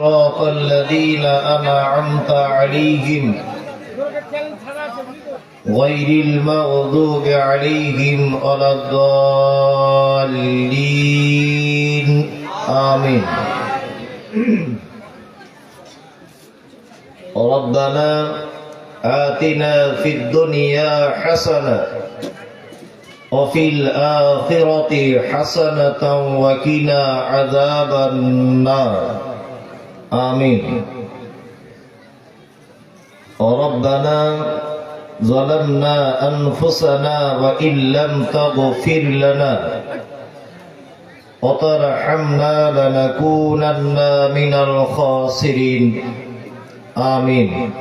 صراط الذين أنعمت عليهم غير المغضوب عليهم ولا الضالين. آمين. ربنا آتنا في الدنيا حسنة وفي الآخرة حسنة وقنا عذاب النار. آمين ربنا ظلمنا أنفسنا وإن لم تغفر لنا وترحمنا لنكونن من الخاسرين آمين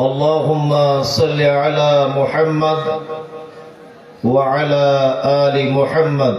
اللهم صل على محمد وعلى آل محمد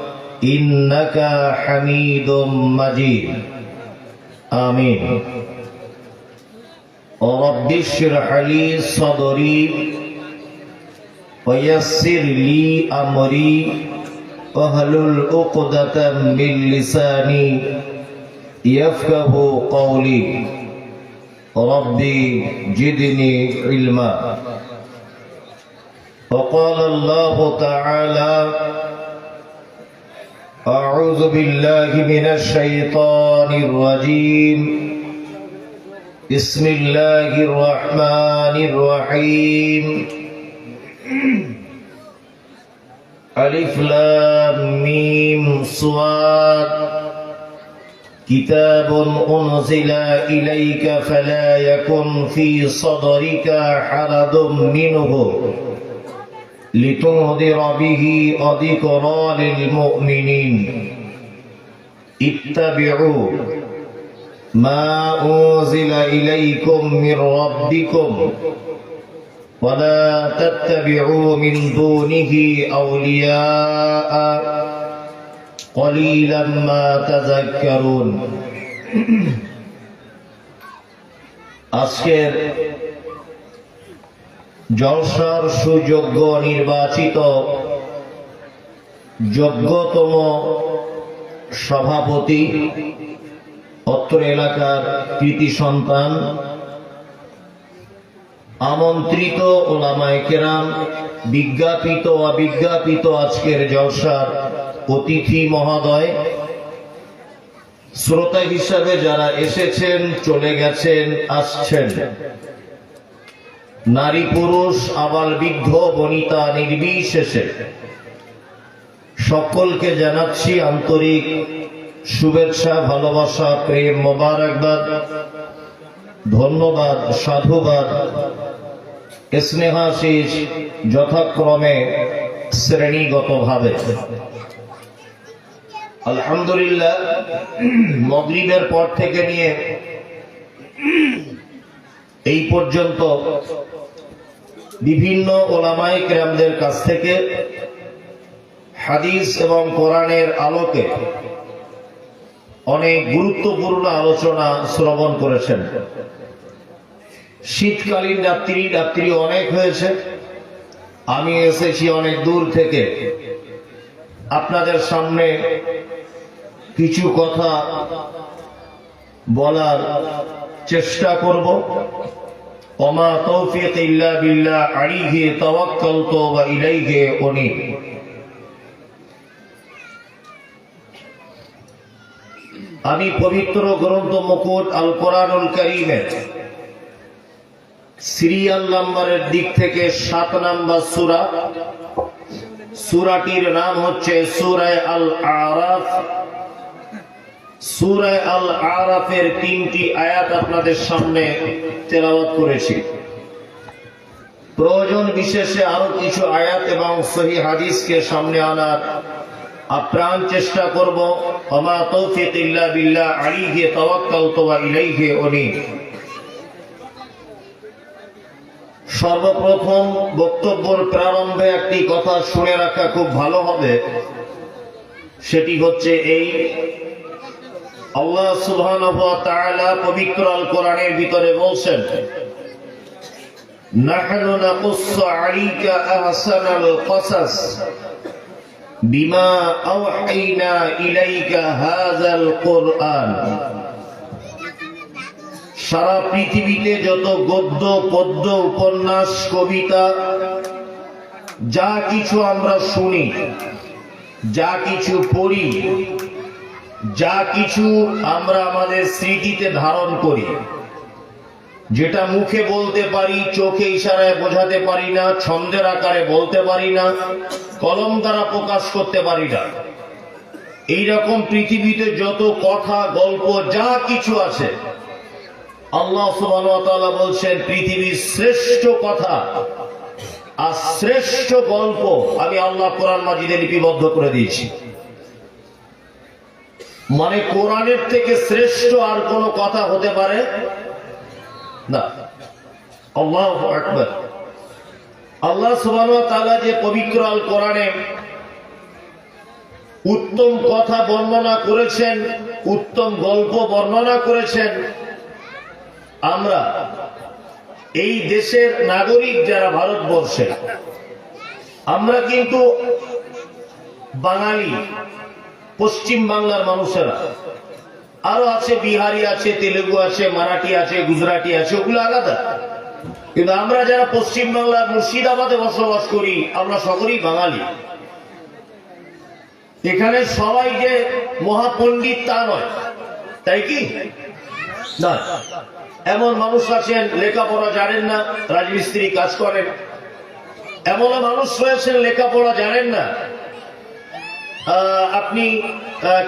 إنك حميد مجيد آمين رب اشرح لي صدري ويسر لي أمري واحلل عقدة من لساني يفقه قولي ربي جدني علما وقال الله تعالى أعوذ بالله من الشيطان الرجيم بسم الله الرحمن الرحيم ألف لام ميم صاد كتاب أنزل إليك فلا يكن في صدرك حرج منه لتنذر به وذكرى للمؤمنين اتبعوا ما أنزل إليكم من ربكم ولا تتبعوا من دونه أولياء قليلا ما تذكرون أسكر জলসার সুযোগ্য নির্বাচিত যোগ্যতম সভাপতি অত্র এলাকার কৃতি সন্তান, আমন্ত্রিত ওলামায় কেরাম, বিজ্ঞাপিত অবিজ্ঞাপিত আজকের জলসার অতিথি মহোদয়, শ্রোতা হিসাবে যারা এসেছেন, চলে গেছেন, আসছেন। নারী পুরুষ, আবার বৃদ্ধ, বনিতা, নির্বিশেষে। সকলকে জানাচ্ছি আন্তরিক শুভেচ্ছা, ভালোবাসা, প্রেম, মোবারকবাদ, ধন্যবাদ, সাধুবাদ। স্নেহাশিস যথাক্রমে শ্রেণীগতভাবে। আলহামদুলিল্লাহ, মগরিবের পর থেকে নিয়ে এই পর্যন্ত বিভিন্ন ওলামাই ক্রামদের কাছ থেকে হাদিস এবং কোরআনের আলোকে অনেক গুরুত্বপূর্ণ আলোচনা শ্রবণ করেছেন। শীতকালীন রাত্রি রাত্রি অনেক হয়েছে। আমি এসেছি অনেক দূর থেকে। আপনাদের সামনে কিছু কথা বলার চেষ্টা করব। তৌফিক ইল্লা বিল্লাহ ইলাইহি আমি পবিত্র গ্রন্থ মুকুট আল কোরআনুল করিমের সিরিয়াল নাম্বারের দিক থেকে সাত নাম্বার সুরা। সুরাটির নাম হচ্ছে সুরায় আল আরাফ সুরায় আল আরাফের তিনটি আয়াত আপনাদের সামনে তেলাওয়াত করেছি। প্রয়োজন বিশেষে আরও কিছু আয়াত এবং সহি হাদিসকে সামনে আনার আপ্রাণ চেষ্টা করব। তৌফিক ইল্লা বিল্লাহ, আলাইহি তাওয়াক্কালতু ওয়া ইলাইহি সর্বপ্রথম বক্তব্যের প্রারম্ভে একটি কথা শুনে রাখা খুব ভালো হবে। সেটি হচ্ছে এই আল্লাহ সুবহানাহু ওয়া তাআলা পবিত্র আল কোরআনের ভিতরে বলছেন, নাহনু নাকুসসু আলাইকা আহসানাল কসাস বিমা আওহাইনা ইলাইকা হাযাল কোরআন। সারা পৃথিবীতে যত গদ্য, পদ্য, উপন্যাস, কবিতা, যা কিছু আমরা শুনি, যা কিছু পড়ি যা কিছু আমরা আমাদের স্মৃতিতে ধারণ করি, যেটা মুখে বলতে পারি, চোখে ইশারায় বোঝাতে পারি না, ছন্দের আকারে বলতে পারি না, কলম দ্বারা প্রকাশ করতে পারি না। এইরকম পৃথিবীতে যত কথা, গল্প, যা কিছু আছে, আল্লাহ সুবহানাহু বলছেন, পৃথিবীর শ্রেষ্ঠ কথা আর শ্রেষ্ঠ গল্প আমি আল্লাহ কোরআন মাজিদে লিপিবদ্ধ করে দিয়েছি। মানে কোরআনের থেকে শ্রেষ্ঠ আর কোনো কথা হতে পারে? না। আল্লাহ ওয়া যে পবিত্র আল কোরআনে উত্তম কথা বর্ণনা করেছেন, উত্তম গল্প বর্ণনা করেছেন, আমরা এই দেশের নাগরিক যারা ভারতবর্ষে, আমরা কিন্তু বাঙালি পশ্চিম বাংলার মানুষেরা। আরও আছে বিহারি আছে, তেলেগু আছে, মারাঠি আছে, গুজরাটি আছে, ওগুলো আলাদা। কিন্তু আমরা যারা পশ্চিম বাংলার মুর্শিদাবাদে বসবাস করি, আমরা সকলেই বাঙালি। এখানে সবাই যে মহাপণ্ডিত তা নয়। তাই কি? না। এমন মানুষ আছেন, লেখাপড়া জানেন না, রাজমিস্ত্রি কাজ করেন। এমন মানুষ রয়েছেন, লেখাপড়া জানেন না। আপনি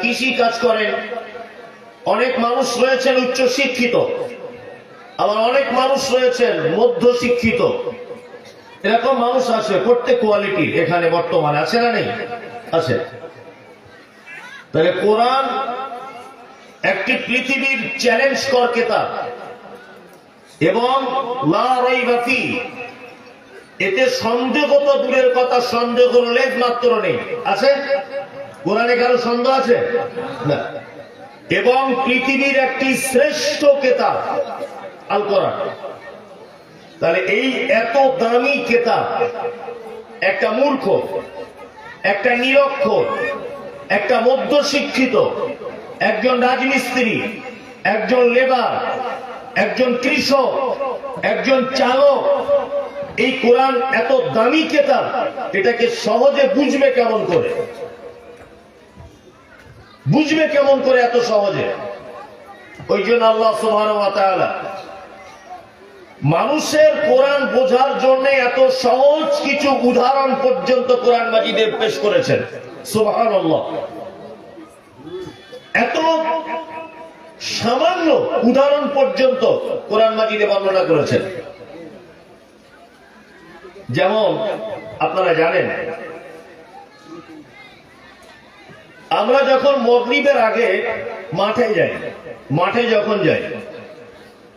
কৃষি কাজ করেন। অনেক মানুষ রয়েছেন উচ্চ শিক্ষিত। আবার অনেক মানুষ রয়েছেন মধ্য শিক্ষিত। এরকম মানুষ আছে প্রত্যেক কোয়ালিটির এখানে বর্তমানে। আছে না নেই? আছে। তাহলে কোরআন একটি পৃথিবীর চ্যালেঞ্জ কর কেতাব এবং এতে সন্দেহ তো দূরের কথা, সন্দেহ লেখ মাত্র নেই। আছে? কোরআনে কারও সন্দেহ আছে? এবং পৃথিবীর একটি শ্রেষ্ঠ কেতাব, আল কোরআন। তাহলে এই এত দামি কেতাব, একটা মূর্খ, একটা নিরক্ষর একটা মধ্য শিক্ষিত একজন রাজমিস্ত্রি, একজন লেবার, একজন কৃষক, একজন চালক, এই কোরআন এত দামি কেতাব, এটাকে সহজে বুঝবে কেমন করে? বুঝবে কেমন করে এত সহজে? ওই জন্য আল্লাহ মানুষের কোরআন বোঝার জন্য এত সহজ কিছু উদাহরণ পর্যন্ত কোরআন মাজিদে পেশ করেছেন। সুবহানাল্লাহ। এত সামান্য উদাহরণ পর্যন্ত কোরআন মাজিদে বর্ণনা করেছেন। যেমন আপনারা জানেন আমরা যখন মগরিবের আগে মাঠে যাই, মাঠে যখন যাই,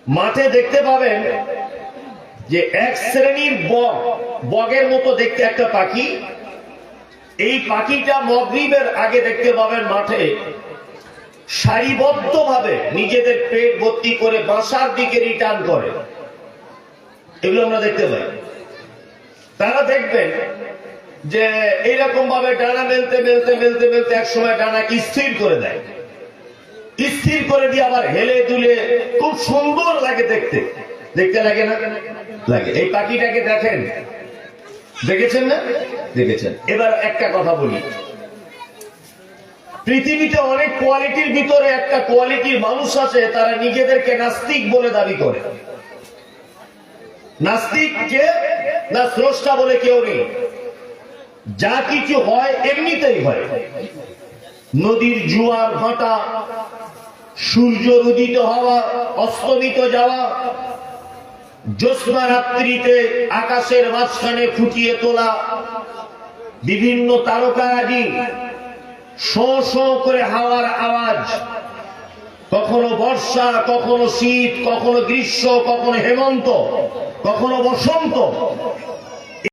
মাঠে দেখতে পাবেন যে এক শ্রেণির বগ, বগের মতো দেখতে একটা পাখি। এই পাখিটা মগরিবের আগে দেখতে পাবেন মাঠে সারিবদ্ধভাবে নিজেদের পেট ভর্তি করে বাসার দিকে রিটার্ন করে। এগুলো আমরা দেখতে পাই। তারা দেখবেন যে এইরকম ভাবে ডানা মেলতে মেলতে মেলতে মেলতে এক সময় ডানাকে স্থির করে দেয়। স্থির করে দিয়ে আবার হেলে দুলে খুব সুন্দর লাগে দেখতে। দেখতে লাগে না? লাগে। এই পাখিটাকে দেখেন। দেখেছেন না? দেখেছেন। এবার একটা কথা বলি। পৃথিবীতে অনেক কোয়ালিটির ভিতরে একটা কোয়ালিটির মানুষ আছে, তারা নিজেদেরকে নাস্তিক বলে দাবি করে। নাস্তিক কে? না স্রষ্টা বলে কেউ নেই। যা কিছু হয়, এমনিতেই হয়। নদীর জোয়ার ভাটা, সূর্য উদিত হওয়া, অস্তমিত যাওয়া জ্যোৎস্না রাত্রিতে আকাশের মাঝখানে ফুটিয়ে তোলা, বিভিন্ন তারকারাজি, শো শো করে হাওয়ার আওয়াজ, কখনো বর্ষা, কখনো শীত, কখনো গ্রীষ্ম, কখনো হেমন্ত, কখনো বসন্ত